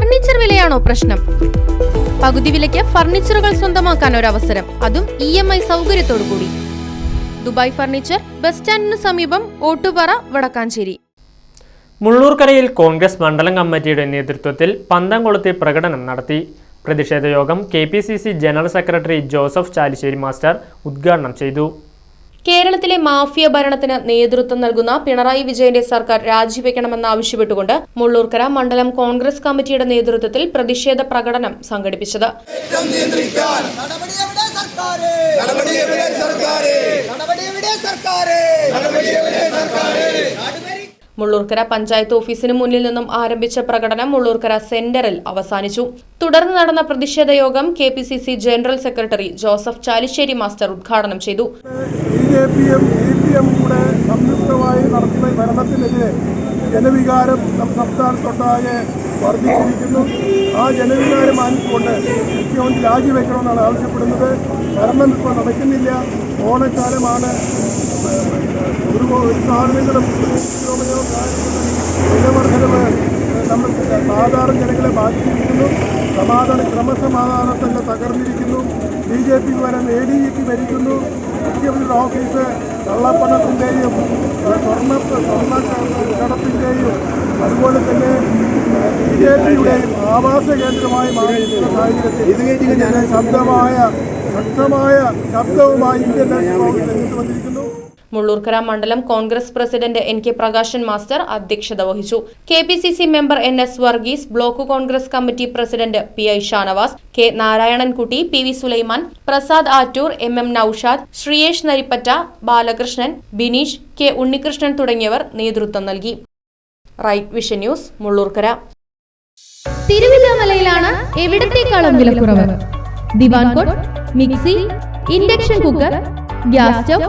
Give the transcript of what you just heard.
Furniture വിലയാണോ പ്രശ്നം? പകുതി വിലയ്ക്ക് ഫർണിച്ചറുകൾ സ്വന്തമാക്കാൻ ഒരു അവസരം അതും ഇ എം ഐ സൗകര്യത്തോടു കൂടി ദുബായ് ഫർണിച്ചർ ബസ് സ്റ്റാൻഡിന് സമീപം ഓട്ടുപാറ വടക്കാഞ്ചേരി. മുള്ളൂർക്കരയിൽ കോൺഗ്രസ് മണ്ഡലം കമ്മിറ്റിയുടെ നേതൃത്വത്തിൽ പന്തം കൊളുത്തി പ്രകടനം നടത്തി. പ്രതിഷേധ യോഗം K general secretary Joseph Chalissery master ഉദ്ഘാടനം ചെയ്തു. കേരളത്തിലെ മാഫിയ ഭരണത്തിന് നേതൃത്വം നൽകുന്ന പിണറായി വിജയന്റെ സർക്കാർ രാജിവെക്കണമെന്നാവശ്യപ്പെട്ടുകൊണ്ട് മുള്ളൂർക്കര മണ്ഡലം കോൺഗ്രസ് കമ്മിറ്റിയുടെ നേതൃത്വത്തിൽ പ്രതിഷേധ പ്രകടനം സംഘടിപ്പിച്ചത്. നടപടി എവിടെ സർക്കാര് നടപടി എവിടെ സർക്കാര് നടപടി എവിടെ സർക്കാര് നടപടി എവിടെ സർക്കാര് മുള്ളൂർക്കര പഞ്ചായത്ത് ഓഫീസിന് മുന്നിൽ നിന്നും ആരംഭിച്ച പ്രകടനം മുള്ളൂർക്കര സെന്ററിൽ അവസാനിച്ചു. തുടർന്ന് നടന്ന പ്രതിഷേധ യോഗം K P C C general secretary Joseph Chalissery master ഉദ്ഘാടനം ചെയ്തു. വർദ്ധിച്ചിരിക്കുന്നു. ആ ജനവികാരം മാനിച്ചുകൊണ്ട് മുഖ്യമന്ത്രി രാജിവെക്കണമെന്നാണ് ആവശ്യപ്പെടുന്നത്. ഭരണം ഇപ്പോൾ നടക്കുന്നില്ല. ഓണക്കാലമാണ്. ഒരു സാധനങ്ങളും വിലവർദ്ധനവ് നമ്മൾ സാധാരണ ജനങ്ങളെ ബാധിച്ചിരിക്കുന്നു സമാധാന ക്രമസമാധാനത്തൊക്കെ തകർന്നിരിക്കുന്നു ബി ജെ പി വരെ ജിക്ക് ഭരിക്കുന്നു മുഖ്യമന്ത്രിയുടെ ഓഫീസ് കള്ളപ്പണത്തിന്റെയും സ്വർണ സ്വർണ കടത്തിന്റെയും അതുപോലെ തന്നെ ബി ജെ പിയുടെയും ആവാസ കേന്ദ്രമായി മാറിയിരിക്കുന്ന സാഹചര്യത്തിൽ ശബ്ദമായ ശക്തമായ ശബ്ദവുമായി ഇന്ത്യൻ നാഷണൽ കോൺഗ്രസ് രംഗത്ത് വന്നിരിക്കുന്നു. മുള്ളൂർക്കര മണ്ഡലം Congress president N K Prakashan master അധ്യക്ഷത വഹിച്ചു. K P C C member N S Varghese block Congress committee president P I Shanavas K Narayanankutty P V Sulaiman Prasad Attoor M M Noushad Sreeyesh Narippatta Balakrishnan Bineesh K Unnikrishnan തുടങ്ങിയവർ നേതൃത്വം നൽകി. Right Vision News Mullurkara. തിരുവില്ലാമലയിലാണ് എവിടത്തേക്കാളും വിലക്കുറവ്? Divan cot mixie induction cooker gas stove